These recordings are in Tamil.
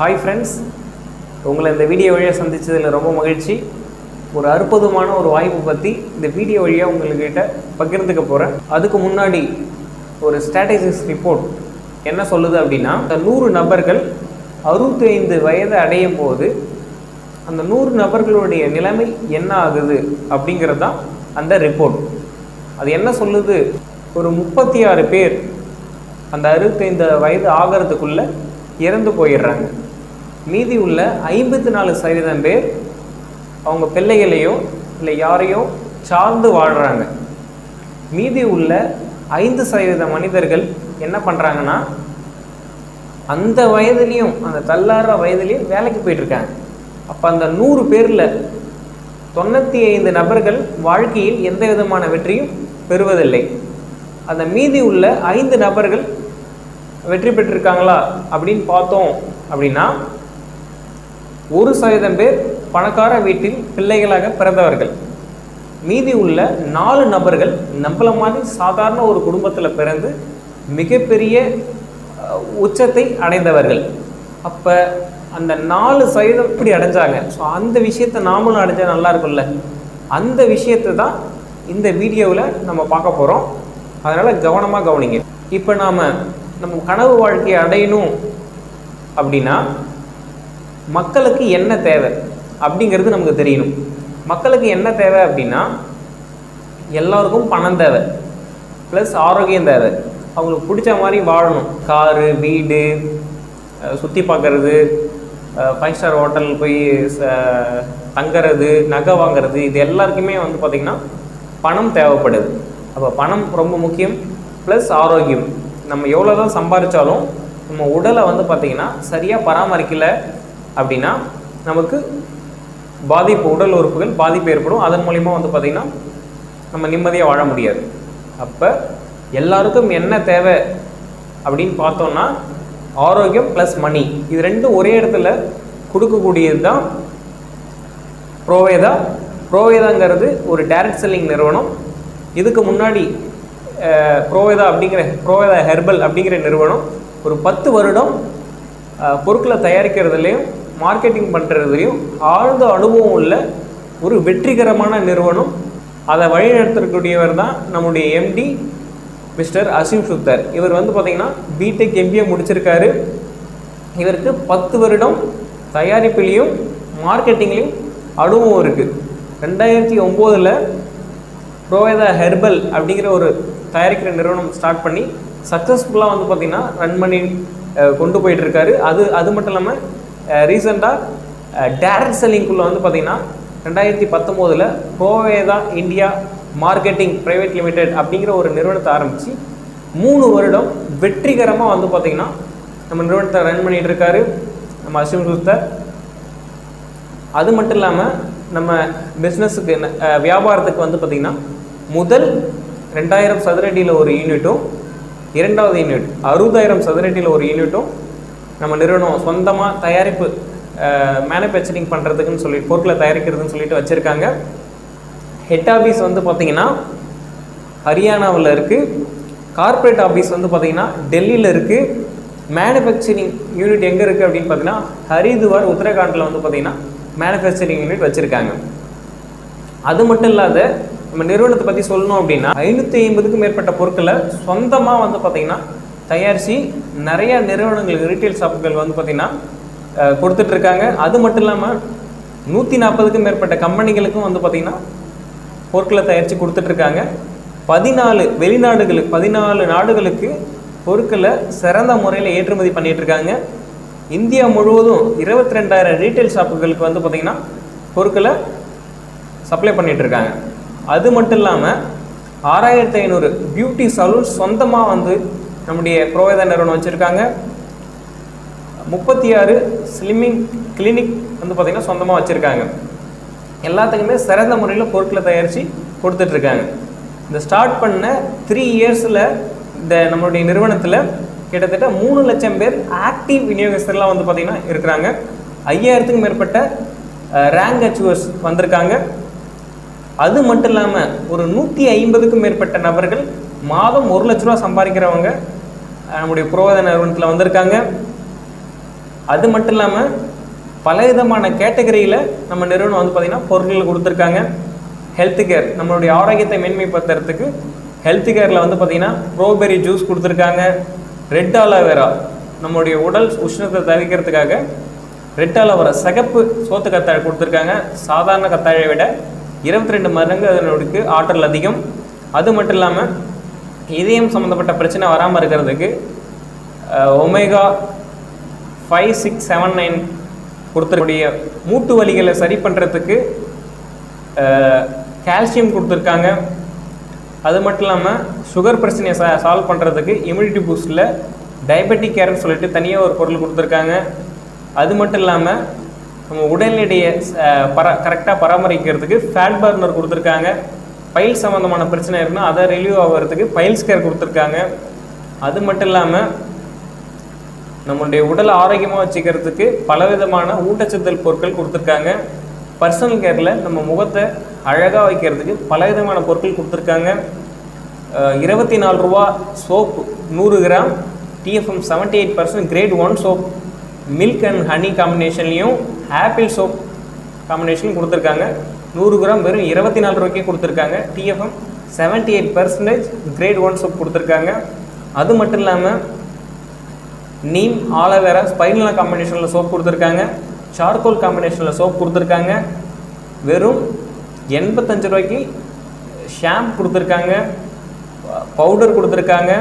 ஹாய் ஃப்ரெண்ட்ஸ் உங்களை இந்த வீடியோ வழியாக சந்தித்ததில் ரொம்ப மகிழ்ச்சி. ஒரு அற்புதமான ஒரு வாய்ப்பு பற்றி இந்த வீடியோ வழியாக உங்கள்கிட்ட பகிர்ந்துக்க போகிறேன் அதுக்கு முன்னாடி ஒரு ஸ்ட்ராட்டஜிஸ் ரிப்போர்ட் என்ன சொல்லுது அப்படின்னா அந்த நூறு நபர்கள் அறுபத்தி ஐந்து வயது அடையும் போது அந்த நூறு நபர்களுடைய நிலைமை என்ன ஆகுது அப்படிங்கிறது தான் அந்த ரிப்போர்ட் அது என்ன சொல்லுது? ஒரு முப்பத்தி ஆறு பேர் அந்த அறுபத்தைந்து வயது ஆகிறதுக்குள்ளே இறந்து போயிடுறாங்க. மீதி உள்ள ஐம்பத்தி நாலு சதவீதம் பேர் அவங்க பிள்ளைகளையோ இல்லை யாரையோ சார்ந்து வாழ்கிறாங்க மீதி உள்ள ஐந்து சதவீத மனிதர்கள் என்ன பண்ணுறாங்கன்னா அந்த வயதுலேயும் அந்த தள்ளாடுற வயதுலேயும் வேலைக்கு போயிட்டுருக்காங்க. அப்போ அந்த நூறு பேரில் தொண்ணூற்றி ஐந்து நபர்கள் வாழ்க்கையில் எந்த விதமான வெற்றியும் பெறுவதில்லை. அந்த மீதி உள்ள ஐந்து நபர்கள் வெற்றி பெற்றிருக்காங்களா அப்படின்னு பார்த்தோம் அப்படின்னா ஒரு சதவீதம் பேர் பணக்கார வீட்டில் பிள்ளைகளாக பிறந்தவர்கள். மீதி உள்ள நாலு நபர்கள் நம்மள மாதிரி சாதாரண ஒரு குடும்பத்தில் பிறந்து மிகப்பெரிய உச்சத்தை அடைந்தவர்கள். அப்போ அந்த நாலு சதவீதம் இப்படி அடைஞ்சாங்க? ஸோ அந்த விஷயத்தை நாமளும் அடைஞ்சா நல்லா இருக்கும்ல? அந்த விஷயத்தை தான் இந்த வீடியோவில் நம்ம பார்க்க போகிறோம் அதனால் கவனமாக கவனிங்க. இப்போ நாம் நம்ம கனவு வாழ்க்கையை அடையணும் அப்படின்னா மக்களுக்கு என்ன தேவை அப்படிங்கிறது நமக்கு தெரியணும். மக்களுக்கு என்ன தேவை அப்படின்னா எல்லாருக்கும் பணம் தேவை ப்ளஸ் ஆரோக்கியம் தேவை. அவங்களுக்கு பிடிச்ச மாதிரி வாழணும். காரு வீடு சுற்றி பார்க்குறது ஃபைவ் ஸ்டார் ஹோட்டல் போய் ச- தங்கறது நகை வாங்குறது இது எல்லாருக்குமே வந்து பார்த்திங்கன்னா பணம் தேவைப்படுது. அப்போ பணம் ரொம்ப முக்கியம் ப்ளஸ் ஆரோக்கியம். நம்ம எவ்வளோ தான் சம்பாதிச்சாலும் நம்ம உடலை வந்து பார்த்திங்கன்னா சரியாக பராமரிக்கலை அப்படின்னா நமக்கு பாதிப்பு உடல் உறுப்புகள் பாதிப்பு ஏற்படும். அதன் மூலிமா வந்து பார்த்திங்கன்னா நம்ம நிம்மதியாக வாழ முடியாது. அப்போ எல்லாருக்கும் என்ன தேவை அப்படின்னு பார்த்தோம்னா ஆரோக்கியம் ப்ளஸ் மணி இது ரெண்டும் ஒரே இடத்துல கொடுக்கக்கூடியது தான் ப்ரோவேதா. ப்ரோவேதாங்கிறது ஒரு டைரக்ட் செல்லிங் நிறுவனம். இதுக்கு முன்னாடி ப்ரோவேதா அப்படிங்கிற ப்ரோவேதா ஹெர்பல் அப்படிங்கிற நிறுவனம் ஒரு பத்து வருடம் பொருட்களை தயாரிக்கிறதுலையும் மார்க்கெட்டிங் பண்ணுறதுலையும் ஆழ்ந்த அனுபவம் உள்ள ஒரு வெற்றிகரமான நிறுவனம். அதை வழிநடத்தக்கூடியவர் தான் நம்முடைய எம்டி மிஸ்டர் அசிம் சுத்தர் இவர் வந்து பார்த்திங்கன்னா பிடெக் எம்பிஏ முடிச்சிருக்காரு. இவருக்கு பத்து வருடம் தயாரிப்புலேயும் மார்க்கெட்டிங்லேயும் அனுபவம் இருக்குது ரெண்டாயிரத்தி ஒம்போதில் ப்ரோவேதா ஹெர்பல் அப்படிங்கிற ஒரு தயாரிக்கிற நிறுவனம் ஸ்டார்ட் பண்ணி சக்ஸஸ்ஃபுல்லாக வந்து பார்த்திங்கன்னா ரன் பண்ணி கொண்டு போயிட்டுருக்காரு அது அது மட்டும் இல்லாமல் ரீசெண்டாக டேரக்ட் செல்லிங்குள்ளே வந்து பார்த்திங்கன்னா ரெண்டாயிரத்தி பத்தொம்போதில் Koveda India marketing private limited அப்படிங்கிற ஒரு நிறுவனத்தை ஆரம்பித்து மூணு வருடம் வெற்றிகரமாக வந்து பார்த்திங்கன்னா நம்ம நிறுவனத்தை ரன் பண்ணிகிட்டு இருக்காரு நம்ம அஸ்வின் குப்தர் அது மட்டும் இல்லாமல் நம்ம பிஸ்னஸுக்கு வியாபாரத்துக்கு வந்து பார்த்திங்கன்னா முதல் ரெண்டாயிரம் சதுரடியில் ஒரு யூனிட்டும் இரண்டாவது யூனிட் அறுபதாயிரம் சதுரடியில் ஒரு யூனிட்டும் நம்ம நிறுவனம் சொந்தமாக தயாரிப்பு மேனுஃபேக்சரிங் பண்ணுறதுக்குன்னு சொல்லி பொருட்களை தயாரிக்கிறதுன்னு சொல்லிட்டு வச்சுருக்காங்க. ஹெட் ஆஃபீஸ் வந்து பார்த்திங்கன்னா ஹரியானாவில் இருக்குது கார்ப்பரேட் ஆஃபீஸ் வந்து பார்த்திங்கன்னா டெல்லியில் இருக்குது மேனுஃபேக்சரிங் யூனிட் எங்கே இருக்குது அப்படின்னு பார்த்தீங்கன்னா ஹரிதுவார் உத்தரகாண்டில் வந்து பார்த்திங்கன்னா மேனுஃபேக்சரிங் யூனிட் வச்சுருக்காங்க. அது மட்டும் இல்லாத நம்ம நிறுவனத்தை பற்றி சொல்லணும் அப்படின்னா ஐநூற்றி ஐம்பதுக்கும் மேற்பட்ட பொருட்களை சொந்தமாக வந்து பார்த்திங்கன்னா தயாரித்து நிறைய நிறுவனங்களுக்கு ரீட்டைல் ஷாப்புகள் வந்து பார்த்திங்கன்னா கொடுத்துட்ருக்காங்க. அது மட்டும் இல்லாமல் நூற்றி நாற்பதுக்கும் மேற்பட்ட கம்பெனிகளுக்கும் வந்து பார்த்திங்கன்னா பொருட்களை தயாரித்து கொடுத்துட்ருக்காங்க. பதினாலு வெளிநாடுகளுக்கு பதினாலு நாடுகளுக்கு பொருட்களை சிறந்த முறையில் ஏற்றுமதி பண்ணிகிட்ருக்காங்க இருக்காங்க இந்தியா முழுவதும் இருபத்தி ரெண்டாயிரம் ரீட்டைல் ஷாப்புகளுக்கு வந்து பார்த்திங்கன்னா பொருட்களை சப்ளை பண்ணிகிட்ருக்காங்க இருக்காங்க அது மட்டும் இல்லாமல் ஆறாயிரத்தி ஐநூறு பியூட்டி சலூன் சொந்தமாக வந்து நம்முடைய புரோவேதா நிறுவனம் வச்சுருக்காங்க? முப்பத்தி ஆறு ஸ்லிம்மிங் கிளினிக் வந்து பார்த்திங்கன்னா சொந்தமாக வச்சுருக்காங்க. எல்லாத்துக்குமே சிறந்த முறையில் பொருட்களை தயாரித்து கொடுத்துட்ருக்காங்க. இந்த ஸ்டார்ட் பண்ண த்ரீ இயர்ஸில் இந்த நம்மளுடைய நிறுவனத்தில் கிட்டத்தட்ட மூணு லட்சம் பேர் ஆக்டிவ் விநியோகஸ்தர்லாம் வந்து பார்த்திங்கன்னா இருக்கிறாங்க. ஐயாயிரத்துக்கும் மேற்பட்ட ரேங்க் அச்சுவர்ஸ் வந்திருக்காங்க. அது மட்டும் இல்லாமல் ஒரு நூற்றி ஐம்பதுக்கும் மேற்பட்ட நபர்கள் மாதம் ஒரு லட்ச ரூபா சம்பாதிக்கிறவங்க நம்முடைய புரோதன நிறுவனத்தில் வந்திருக்காங்க. அது மட்டும் இல்லாமல் பல விதமான கேட்டகரியில் நம்ம நிறுவனம் வந்து பார்த்திங்கன்னா பொருட்கள் கொடுத்துருக்காங்க. ஹெல்த் கேர் நம்மளுடைய ஆரோக்கியத்தை மேன்மைப்படுத்துறதுக்கு ஹெல்த் கேரில் வந்து பார்த்திங்கன்னா ப்ரோபெரி ஜூஸ் கொடுத்துருக்காங்க. ரெட் அலோவேரா நம்மளுடைய உடல் உஷ்ணத்தை தவிர்க்கிறதுக்காக ரெட் அலோவேரா சிகப்பு சோத்து கத்தாழை கொடுத்துருக்காங்க. சாதாரண கத்தாழை விட இருபத்தி ரெண்டு மடங்கு அதனுடைய ஆற்றல் அதிகம். அது மட்டும் இல்லாமல் இதயம் சம்மந்தப்பட்ட பிரச்சனை வராமல் இருக்கிறதுக்கு omega five six seven nine கொடுத்துருக்கூடிய மூட்டு வலிகளை சரி பண்ணுறதுக்கு கால்சியம் கொடுத்துருக்காங்க. அது மட்டும் இல்லாமல் சுகர் பிரச்சனையை சா சால்வ் பண்ணுறதுக்கு இம்யூனிட்டி பூஸ்டில் டயபெட்டிக் கேர்னு சொல்லிட்டு தனியாக ஒரு பொருள் கொடுத்துருக்காங்க. அது மட்டும் இல்லாமல் நம்ம உடல் எடையை பர கரெக்டாக பராமரிக்கிறதுக்கு ஃபேட் பர்னர் கொடுத்துருக்காங்க. பைல் சம்மந்தமான பிரச்சனை இருக்குன்னா அதை ரிலீவ் ஆகிறதுக்கு பைல்ஸ் கேர் கொடுத்துருக்காங்க. அது மட்டும் இல்லாமல் நம்மளுடைய உடலை ஆரோக்கியமாக வச்சுக்கிறதுக்கு பலவிதமான ஊட்டச்சத்தல் பொருட்கள் கொடுத்துருக்காங்க. பர்சனல் கேரில் நம்ம முகத்தை அழகாக வைக்கிறதுக்கு பலவிதமான பொருட்கள் கொடுத்துருக்காங்க. இருபத்தி நாலு ரூபா சோப் நூறு gram TFM seventy eight percent grade one soap milk and honey காம்பினேஷன்லேயும் apple soap combination கொடுத்துருக்காங்க. நூறு கிராம் வெறும் இருபத்தி நாலு ரூபாய்க்கே கொடுத்துருக்காங்க. TFM seventy eight percentage grade one soap கொடுத்துருக்காங்க. அது மட்டும் இல்லாமல் நீம் ஆலோவேரா ஸ்பைனலா காம்பினேஷனில் சோப் கொடுத்துருக்காங்க. சார்கோல் காம்பினேஷனில் சோப் கொடுத்துருக்காங்க. வெறும் எண்பத்தஞ்சு ரூபாய்க்கு ஷாம்ப் கொடுத்துருக்காங்க. பவுடர் கொடுத்துருக்காங்க.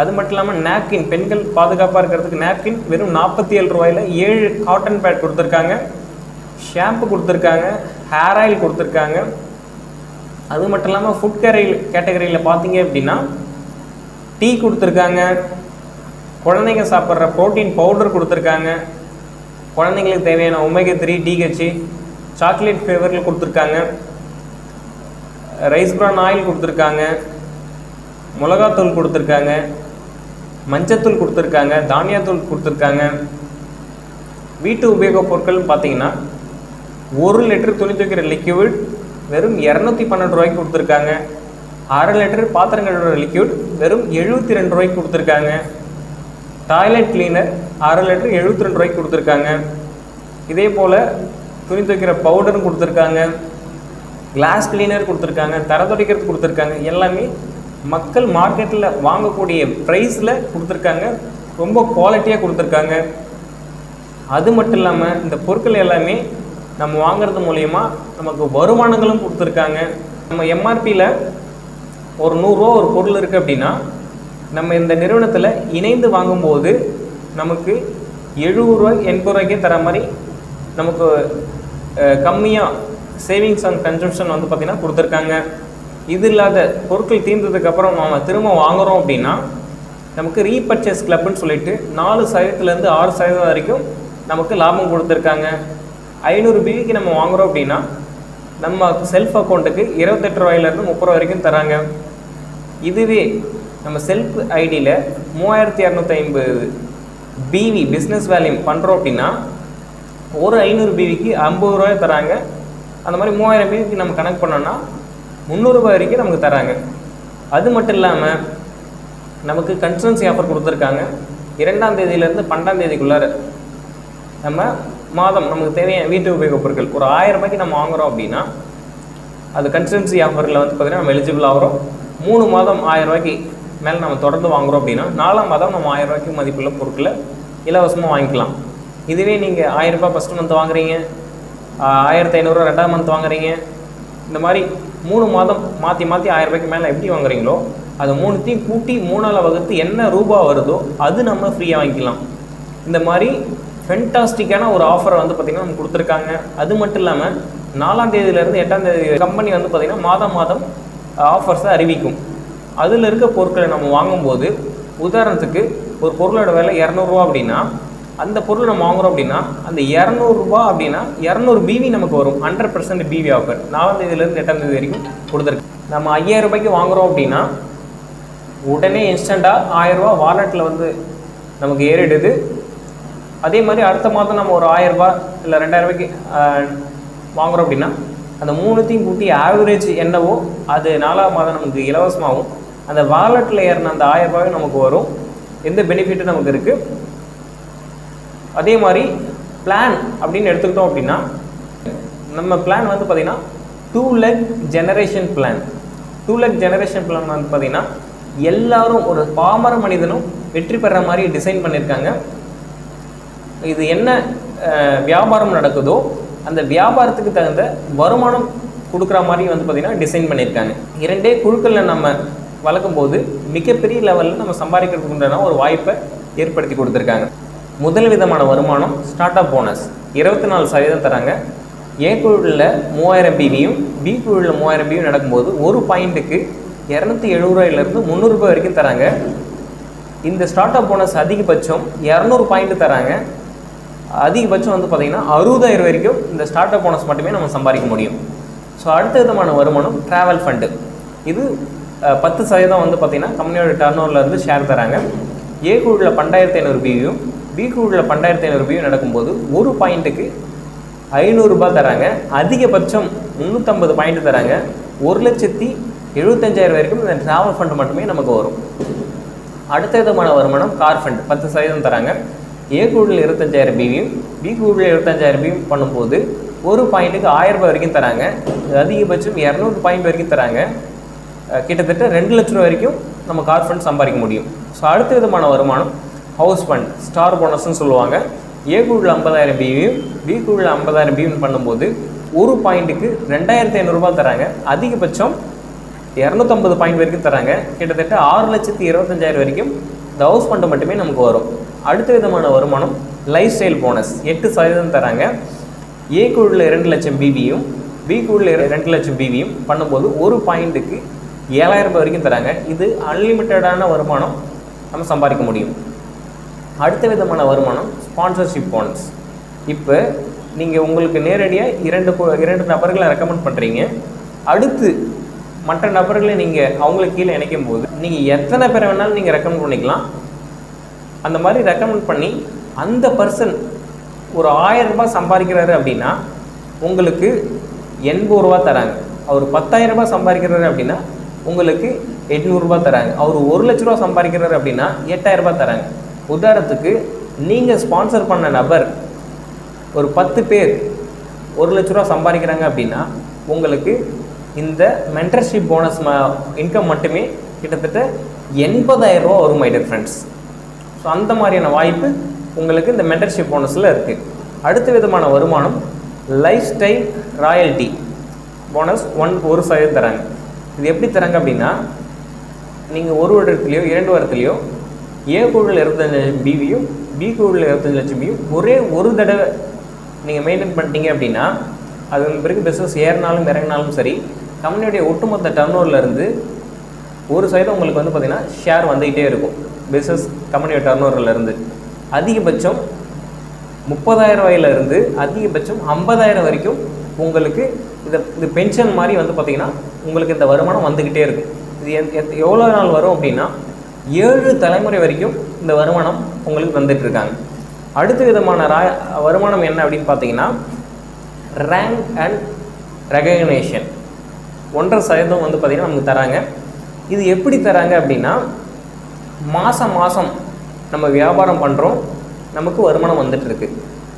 அது மட்டும் இல்லாமல் நாப்கின் பெண்கள் பாதுகாப்பாக இருக்கிறதுக்கு நாப்கின் வெறும் நாற்பத்தி ஏழு ரூபாயில் ஏழு காட்டன் பேட் கொடுத்துருக்காங்க. ஷாம்பு கொடுத்துருக்காங்க ஹேர் ஆயில் கொடுத்துருக்காங்க. அது மட்டும் இல்லாமல் ஃபுட் கேரியில் கேட்டகரியில் பார்த்தீங்க அப்படின்னா டீ கொடுத்துருக்காங்க. குழந்தைங்க சாப்பிட்ற ப்ரோட்டீன் பவுடர் கொடுத்துருக்காங்க. குழந்தைங்களுக்கு தேவையான ஒமேகா த்ரீ டிஹெச் சாக்லேட் ஃப்ளேவரில் கொடுத்துருக்காங்க. ரைஸ் ப்ரான் ஆயில் கொடுத்துருக்காங்க. மிளகாத்தூள் கொடுத்துருக்காங்க. மஞ்சத்தூள் கொடுத்துருக்காங்க. தானியத்தூள் கொடுத்துருக்காங்க. வீட்டு உபயோகப் பொருட்கள்னு பார்த்தீங்கன்னா ஒரு லிட்டர் துணி துவைக்கிற லிக்விட் வெறும் இரநூத்தி பன்னெண்டு ரூபாய்க்கு கொடுத்துருக்காங்க. அரை லிட்டர் பாத்திரம் கழுவுற லிக்விட் வெறும் எழுபத்தி ரெண்டு ரூபாய்க்கு கொடுத்துருக்காங்க. டாய்லெட் கிளீனர் அரை லிட்டர் எழுபத்தி ரெண்டு ரூபாய்க்கு கொடுத்துருக்காங்க. இதே போல் துணி துவைக்கிற பவுடரும் கொடுத்துருக்காங்க. கிளாஸ் கிளீனர் கொடுத்துருக்காங்க தர துடைக்கிறது கொடுத்துருக்காங்க. எல்லாமே மக்கள் மார்க்கெட்டில் வாங்கக்கூடிய ப்ரைஸில் கொடுத்துருக்காங்க. ரொம்ப குவாலிட்டியாக கொடுத்துருக்காங்க. அது மட்டும் இல்லாமல் இந்த பொருட்கள் எல்லாமே நம்ம வாங்குறது மூலயமா நமக்கு வருமானங்களும் கொடுத்துருக்காங்க. நம்ம எம்ஆர்பியில் ஒரு நூறுரூவா ஒரு பொருள் இருக்குது அப்படின்னா நம்ம இந்த நிறுவனத்தில் இணைந்து வாங்கும்போது நமக்கு எழுபது ரூபாய் எண்பது ரூபாய்க்கே தர மாதிரி நமக்கு கம்மியாக சேவிங்ஸ் அண்ட் கன்சம்ஷன் வந்து பார்த்திங்கன்னா கொடுத்துருக்காங்க. இது இல்லாத பொருட்கள் தீர்ந்ததுக்கப்புறம் நம்ம திரும்ப வாங்குகிறோம் அப்படின்னா நமக்கு ரீபர்ச்சேஸ் கிளப்னு சொல்லிட்டு நாலு சதவீதத்துலேருந்து ஆறு சதவீதம் வரைக்கும் நமக்கு லாபம் கொடுத்துருக்காங்க. ஐநூறு பிவிக்கு நம்ம வாங்குகிறோம் அப்படின்னா நம்ம செல்ஃப் அக்கௌண்ட்டுக்கு இருபத்தெட்டு ரூபாயிலேருந்து முப்பது ரூபா வரைக்கும் தராங்க. இதுவே நம்ம செல்ஃப் ஐடியில் மூவாயிரத்தி இரநூத்தி ஐம்பது பிவி பிஸ்னஸ் வேல்யூ பண்ணுறோம் அப்படின்னா ஒரு ஐநூறு பிவிக்கு ஐம்பது ரூபாய் தராங்க. அந்த மாதிரி மூவாயிரம் பிவிக்கு நம்ம கணக்கு பண்ணோன்னா முந்நூறுரூபா வரைக்கும் நமக்கு தராங்க. அது மட்டும் இல்லாமல் நமக்கு கன்சல்டன்சி ஆஃபர் கொடுத்துருக்காங்க. இரண்டாம் தேதியிலேருந்து பன்னெண்டாம் தேதிக்குள்ளார நம்ம மாதம் நமக்கு தேவையான வீட்டு உபயோகப் பொருட்கள். ஒரு ஆயிரம் ரூபாய்க்கு நம்ம வாங்குறோம் அப்படின்னா அது கன்சிடன்சி ஆஃபரில் வந்து பார்த்திங்கன்னா நம்ம எலிஜிபிள் ஆகிறோம். மூணு மாதம் ஆயிரம் ரூபாய்க்கு மேலே நம்ம தொடர்ந்து வாங்குறோம் அப்படின்னா நாலாம் மாதம் நம்ம ஆயிரம் ரூபாய்க்கு மதிப்புள்ள பொருட்களை இலவசமாக வாங்கிக்கலாம். இதுவே நீங்கள் ஆயிரம் ரூபாய் ஃபஸ்ட் மந்த் வாங்குறீங்க ஆயிரத்தி ஐநூறுரூவா ரெண்டாம் மந்த் வாங்குறீங்க. இந்த மாதிரி மூணு மாதம் மாற்றி மாற்றி ஆயிரம் ரூபாய்க்கு மேலே எப்படி வாங்குறீங்களோ அது மூணுத்தையும் கூட்டி மூணால் வகுத்து என்ன ரூபா வருதோ அது நம்ம ஃப்ரீயாக வாங்கிக்கலாம். இந்த மாதிரி ஃபென்டாஸ்டிக்கான ஒரு ஆஃபரை வந்து பார்த்திங்கன்னா நம்ம கொடுத்துருக்காங்க. அது மட்டும் இல்லாமல் நாலாம் தேதியிலேருந்து எட்டாம் தேதி கம்பெனி வந்து பார்த்திங்கன்னா மாதம் மாதம் ஆஃபர்ஸை அறிவிக்கும். அதில் இருக்க பொருட்களை நம்ம வாங்கும்போது உதாரணத்துக்கு ஒரு பொருளோட விலை இரநூறுவா அப்படின்னா அந்த பொருள் நம்ம வாங்குறோம் அப்படின்னா அந்த இரநூறுபா அப்படின்னா இரநூறு பிவி நமக்கு வரும். ஹண்ட்ரட் பர்சன்ட் பிவி ஆஃபர் நாலாம் தேதியிலேருந்து எட்டாம் தேதி வரைக்கும் கொடுத்துருக்கு. நம்ம ஐயாயிரம் ரூபாய்க்கு வாங்குறோம் அப்படின்னா உடனே இன்ஸ்டண்ட்டாக ஆயிரரூபா வாலெட்டில் வந்து நமக்கு ஏறிடுது. அதே மாதிரி அடுத்த மாதம் நம்ம ஒரு ஆயிரரூபா இல்லை ரெண்டாயிரம் ரூபாய்க்கு வாங்குறோம் அப்படின்னா அந்த மூணுத்தையும் கூட்டி ஆவரேஜ் என்னவோ அது நாலாவது மாதம் நமக்கு இலவசமாகவும் அந்த வாலெட்டில் ஏறின அந்த ஆயிரம் ரூபாயும் நமக்கு வரும். எந்த பெனிஃபிட்டும் நமக்கு இருக்குது அதே மாதிரி பிளான் அப்படின்னு எடுத்துக்கிட்டோம் அப்படின்னா நம்ம பிளான் வந்து பார்த்திங்கன்னா two leg generation plan two leg generation plan வந்து பார்த்திங்கன்னா எல்லாரும் ஒரு பாமர மனிதனும் வெற்றி பெற மாதிரி டிசைன் பண்ணியிருக்காங்க இது என்ன வியாபாரம் நடக்குதோ அந்த வியாபாரத்துக்கு தகுந்த வருமானம் கொடுக்குற மாதிரி வந்து பார்த்திங்கன்னா டிசைன் பண்ணியிருக்காங்க. இரண்டே குழுக்களில் நம்ம வளர்க்கும் போது மிகப்பெரிய லெவலில் நம்ம சம்பாதிக்கிறதுக்கு உண்டான ஒரு வாய்ப்பை ஏற்படுத்தி கொடுத்துருக்காங்க. முதல் விதமான வருமானம் ஸ்டார்ட் அப் போனஸ் இருபத்தி நாலு சதவீதம் தராங்க. ஏ குழுவில் மூவாயிரம் பிவியும் பி குழுவில் மூவாயிரம் பிவியும் நடக்கும்போது ஒரு பாயிண்ட்டுக்கு இரநூத்தி எழுபது ரூபாயிலேருந்து முந்நூறுரூபா வரைக்கும் தராங்க. இந்த ஸ்டார்ட் அப் போனஸ் அதிகபட்சம் இரநூறு பாயிண்ட் தராங்க. அதிகபட்சம் வந்து பார்த்தீங்கன்னா அறுபதாயிரம் வரைக்கும் இந்த ஸ்டார்ட் அப் போனஸ் மட்டுமே நம்ம சம்பாதிக்க முடியும். ஸோ அடுத்த விதமான வருமானம் ட்ராவல் ஃபண்டு இது பத்து சதவீதம் வந்து பார்த்தீங்கன்னா கம்பெனியோட டர்ன் இருந்து ஷேர் தராங்க. ஏ குழுவில் பன்னெண்டாயிரத்தி ஐநூறு பிவியும் பி குழுவில் பன்னெண்டாயிரத்தி ஐநூறு பியூ நடக்கும்போது ஒரு பாயிண்ட்டுக்கு ஐநூறுரூபா தராங்க. அதிகபட்சம் முந்நூற்றம்பது பாயிண்ட் தராங்க. ஒரு லட்சத்தி எழுபத்தஞ்சாயிரம் வரைக்கும் இந்த ட்ராவல் ஃபண்ட் மட்டுமே நமக்கு வரும். அடுத்த விதமான வருமானம் கார் ஃபண்ட் பத்து சதவீதம் தராங்க. ஏ குழுவில் இருபத்தஞ்சாயிரம் பிவியும் பி குழுவில் இருபத்தஞ்சாயிரம் பிவியும் பண்ணும்போது ஒரு பாயிண்ட்டுக்கு ஆயிரம் ரூபாய் வரைக்கும் தராங்க. அதிகபட்சம் இரநூறு பாயிண்ட் வரைக்கும் தராங்க. கிட்டத்தட்ட ரெண்டு லட்ச ரூபா வரைக்கும் நம்ம கார் ஃபண்ட் சம்பாதிக்க முடியும். ஸோ அடுத்த விதமான வருமானம் ஹவுஸ் ஃபண்ட் ஸ்டார் போனஸ்னு சொல்லுவாங்க. ஏ குழுவில் ஐம்பதாயிரம் பிவியும் பி குழுவில் ஐம்பதாயிரம் பிவியும் பண்ணும்போது ஒரு பாயிண்ட்டுக்கு ரெண்டாயிரத்தி ஐநூறுரூபா தராங்க. அதிகபட்சம் இரநூத்தம்பது பாயிண்ட் வரைக்கும் தராங்க. கிட்டத்தட்ட ஆறு லட்சத்தி இருபத்தஞ்சாயிரம் வரைக்கும் இந்த ஹவுஸ் ஃபண்டு மட்டுமே நமக்கு வரும். அடுத்த விதமான வருமானம் லைஃப் ஸ்டைல் போனஸ் எட்டு சதவீதம் தராங்க. ஏ குழுவில் ரெண்டு லட்சம் பிபியும் பி குழுவில் ரெண்டு லட்சம் பிபியும் பண்ணும்போது ஒரு பாயிண்ட்டுக்கு ஏழாயிரம் ரூபாய் வரைக்கும் தராங்க. இது அன்லிமிட்டடான வருமானம் நம்ம சம்பாதிக்க முடியும். அடுத்த விதமான வருமானம் ஸ்பான்சர்ஷிப் போனஸ் இப்போ நீங்கள் உங்களுக்கு நேரடியாக இரண்டு இரண்டு நபர்களை ரெக்கமெண்ட் பண்ணுறீங்க அடுத்து மற்ற நபர்களை நீங்கள் அவங்களுக்கு கீழே இணைக்கும் போது நீங்கள் எத்தனை பேரை வேணாலும் நீங்கள் ரெக்கமெண்ட் பண்ணிக்கலாம். அந்த மாதிரி ரெக்கமெண்ட் பண்ணி அந்த பர்சன் ஒரு ஆயிரம் ரூபாய் சம்பாதிக்கிறாரு அப்படின்னா உங்களுக்கு எண்பது ரூபா தராங்க. அவர் பத்தாயிரம் ரூபாய் சம்பாதிக்கிறாரு அப்படின்னா உங்களுக்கு எட்நூறுரூபா தராங்க. அவர் ஒரு லட்ச ரூபா சம்பாதிக்கிறாரு அப்படின்னா எட்டாயிரம் ரூபாய் தராங்க. உதாரணத்துக்கு நீங்கள் ஸ்பான்சர் பண்ண நபர் ஒரு பத்து பேர் ஒரு லட்ச ரூபா சம்பாதிக்கிறாங்க அப்படின்னா உங்களுக்கு இந்த மென்டர்ஷிப் போனஸ் ம இன்கம் மட்டுமே கிட்டத்தட்ட எண்பதாயிரம் ரூபா வரும் மை டியர் ஃப்ரெண்ட்ஸ் ஸோ அந்த மாதிரியான வாய்ப்பு உங்களுக்கு இந்த மென்டர்ஷிப் போனஸில் இருக்குது அடுத்த விதமான வருமானம் life style royalty bonus one ஒரு சதவீதம் தராங்க. இது எப்படி தராங்க அப்படின்னா நீங்கள் ஒரு வருடத்துலையோ இரண்டு வாரத்துலேயோ ஏ குழுவில் இருபத்தஞ்சு லட்சம் பிவியும் பி குழுவில் இருபத்தஞ்சு லட்சம் பியும் ஒரே ஒரு தடவை நீங்கள் மெயின்டைன் பண்ணிட்டீங்க அப்படின்னா அது பிறகு பிஸ்னஸ் ஏறினாலும் இறங்கினாலும் சரி கம்பெனியுடைய ஒட்டுமொத்த டர்ன் ஒரு சைடு உங்களுக்கு வந்து பார்த்திங்கன்னா ஷேர் வந்துக்கிட்டே இருக்கும். பிஸ்னஸ் கம்பெனியோட டர்ன் அதிகபட்சம் முப்பதாயிரம் ரூபாயிலிருந்து அதிகபட்சம் ஐம்பதாயிரம் வரைக்கும் உங்களுக்கு இந்த இது பென்ஷன் மாதிரி வந்து பார்த்திங்கன்னா உங்களுக்கு இந்த வருமானம் வந்துக்கிட்டே இருக்கும். இது எத்- எத்- எவ்வளோ நாள் வரும் அப்படின்னா ஏழு தலைமுறை வரைக்கும் இந்த வருமானம் உங்களுக்கு வந்துட்டுருக்காங்க அடுத்த விதமான ரா வருமானம் என்ன அப்படின்னு பார்த்தீங்கன்னா ரேங்க் அண்ட் ரெகக்னேஷன் ஒன்றரை சதவீதம் வந்து பார்த்திங்கன்னா நமக்கு தராங்க. இது எப்படி தராங்க அப்படின்னா மாதம் மாதம் நம்ம வியாபாரம் பண்ணுறோம் நமக்கு வருமானம் வந்துட்டுருக்கு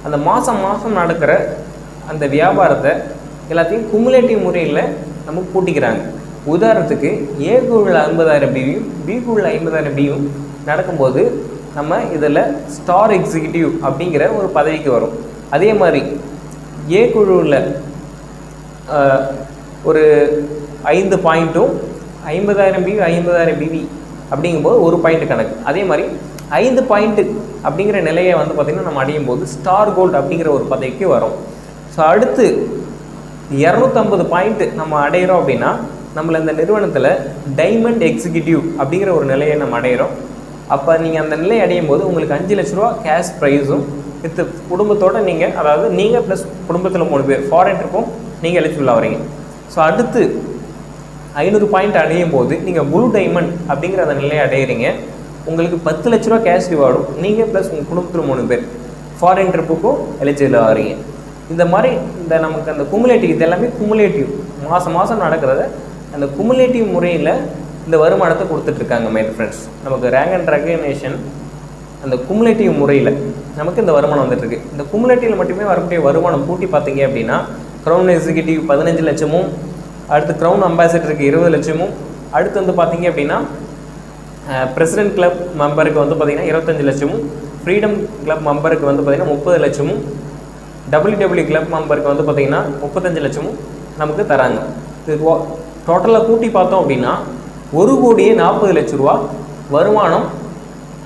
அந்த மாதம் மாதம் நடக்கிற அந்த வியாபாரத்தை எல்லாத்தையும் குமுலேட்டிவ் முறையில் நமக்கு கூட்டிக்கிறாங்க. உதாரணத்துக்கு ஏ குழுவில் ஐம்பதாயிரம் பியும் பி குழுவில் ஐம்பதாயிரம் பியும் நடக்கும்போது நம்ம இதில் ஸ்டார் எக்ஸிக்யூட்டிவ் அப்படிங்கிற ஒரு பதவிக்கு வரும். அதே மாதிரி ஏ குழுவில் ஒரு ஐந்து பாயிண்ட்டும் ஐம்பதாயிரம் பிவி ஐம்பதாயிரம் பிவி அப்படிங்கும்போது ஒரு பாயிண்ட் கணக்கு. அதே மாதிரி ஐந்து பாயிண்ட்டு அப்படிங்கிற நிலையை வந்து பார்த்திங்கன்னா நம்ம அடையும் போது ஸ்டார் கோல்டு அப்படிங்கிற ஒரு பதவிக்கு வரும். ஸோ அடுத்து இரநூத்தம்பது பாயிண்ட்டு நம்ம அடையிறோம் அப்படின்னா நம்மளை இந்த நிறுவனத்தில் டைமண்ட் எக்ஸிக்யூட்டிவ் அப்படிங்கிற ஒரு நிலையை நம்ம அடையிறோம். அப்போ நீங்கள் அந்த நிலையை அடையும் போது உங்களுக்கு அஞ்சு லட்ச ரூபா கேஷ் ப்ரைஸும் வித் குடும்பத்தோடு நீங்கள் அதாவது நீங்கள் ப்ளஸ் குடும்பத்தில் மூணு பேர் ஃபாரின் ட்ரிப்பும் நீங்கள் எலிஜிபிள் ஆகிறீங்க ஸோ அடுத்து ஐநூறு பாயிண்ட் அடையும் போது நீங்கள் ப்ளூ டைமண்ட் அப்படிங்கிற அந்த நிலையை அடையிறீங்க. உங்களுக்கு பத்து லட்ச ரூபா கேஷ் ரிவார்டும் நீங்கள் ப்ளஸ் உங்கள் குடும்பத்தில் மூணு பேர் ஃபாரின் ட்ரிப்புக்கும் எலிஜிபிள் ஆகிறீங்க இந்த மாதிரி இந்த நமக்கு அந்த குமுலேட்டிவ் இது எல்லாமே குமுலேட்டிவ் மாதம் மாதம் நடக்கிறத அந்த குமுலேட்டிவ் முறையில் இந்த வருமானத்தை கொடுத்துட்ருக்காங்க மேன் ஃப்ரெண்ட்ஸ் நமக்கு ரேங்க் அண்ட் ரெகக்னேஷன் அந்த குமுலேட்டிவ் முறையில் நமக்கு இந்த வருமானம் வந்துட்டுருக்கு. இந்த குமுலேட்டிவில் மட்டுமே வரக்கூடிய வருமானம் கூட்டி பார்த்தீங்க அப்படின்னா க்ரௌன் எக்ஸிக்யூட்டிவ் பதினஞ்சு லட்சமும் அடுத்து க்ரௌன் அம்பாசிடருக்கு இருபது லட்சமும் அடுத்து வந்து பார்த்தீங்க அப்படின்னா பிரசிடென்ட் கிளப் மெம்பருக்கு வந்து பார்த்தீங்கன்னா இருபத்தஞ்சு லட்சமும் ஃப்ரீடம் கிளப் மெம்பருக்கு வந்து பார்த்தீங்கன்னா முப்பது லட்சமும் டபிள்யூடபிள்யூ கிளப் மெம்பருக்கு வந்து பார்த்தீங்கன்னா முப்பத்தஞ்சு லட்சமும் நமக்கு தராங்க. இது டோட்டலாக கூட்டி பார்த்தோம் அப்படின்னா ஒரு கோடியே நாற்பது லட்ச ரூபா வருமானம்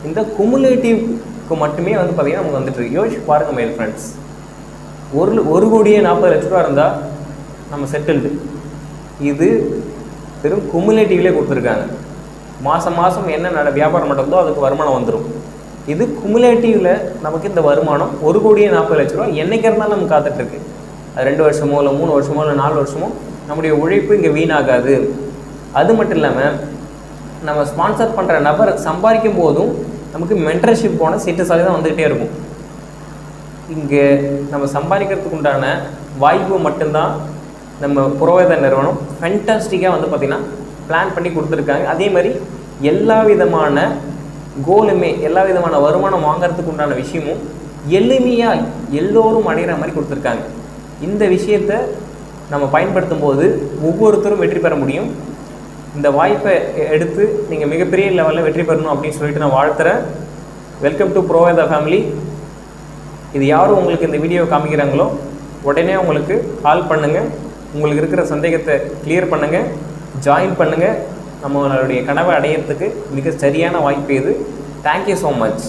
இந்த குமுலேட்டிவ்க்கு மட்டுமே வந்து பார்த்தீங்கன்னா நமக்கு வந்துட்டு யோசிச்சு பாருங்க மேல் ஃப்ரெண்ட்ஸ் ஒரு ஒரு கோடியே நாற்பது லட்ச ரூபா இருந்தால் நம்ம செட்டில்டு இது வெறும் குமுலேட்டிவ்லேயே கொடுத்துருக்காங்க. மாதம் மாதம் என்ன நட வியாபாரம் நடந்தோ அதுக்கு வருமானம் வந்துடும் இது குமுலேட்டிவில் நமக்கு இந்த வருமானம் ஒரு கோடியே நாற்பது லட்ச ரூபா என்றைக்கு இருந்தாலும் நம்ம காத்துட்ருக்கு அது ரெண்டு வருஷமோ இல்லை மூணு வருஷமோ இல்லை நாலு வருஷமோ நம்முடைய உழைப்பு இங்கே வீணாகாது. அது மட்டும் இல்லாமல் நம்ம ஸ்பான்சர் பண்ணுற நபர் சம்பாதிக்கும் போதும் நமக்கு மென்டர்ஷிப் போன சீட்டுசாலி தான் வந்துக்கிட்டே இருக்கும். இங்கே நம்ம சம்பாதிக்கிறதுக்கு உண்டான வாய்ப்பு மட்டும்தான் நம்ம புரோவேத நிறுவனம் ஃபென்டாஸ்டிக்காக வந்து பார்த்திங்கன்னா பிளான் பண்ணி கொடுத்துருக்காங்க. அதே மாதிரி எல்லா விதமான கோலுமே எல்லா விதமான வருமானம் வாங்குறதுக்கு உண்டான விஷயமும் எளிமையாக எல்லோரும் அடைகிற மாதிரி கொடுத்துருக்காங்க. இந்த விஷயத்தை நம்ம பயன்படுத்தும் போது ஒவ்வொருத்தரும் வெற்றி பெற முடியும். இந்த வாய்ப்பை எடுத்து நீங்கள் மிகப்பெரிய லெவலில் வெற்றி பெறணும் அப்படின்னு சொல்லிட்டு நான் வாழ்த்துறேன். வெல்கம் டு ப்ரோவேதா ஃபேமிலி இது யாரும் உங்களுக்கு இந்த வீடியோ காமிக்கிறாங்களோ உடனே உங்களுக்கு கால் பண்ணுங்கள் உங்களுக்கு இருக்கிற சந்தேகத்தை கிளியர் பண்ணுங்கள் ஜாயின் பண்ணுங்கள் நம்மளுடைய கனவை அடையிறதுக்கு மிக சரியான வாய்ப்பு இது. Thank you so much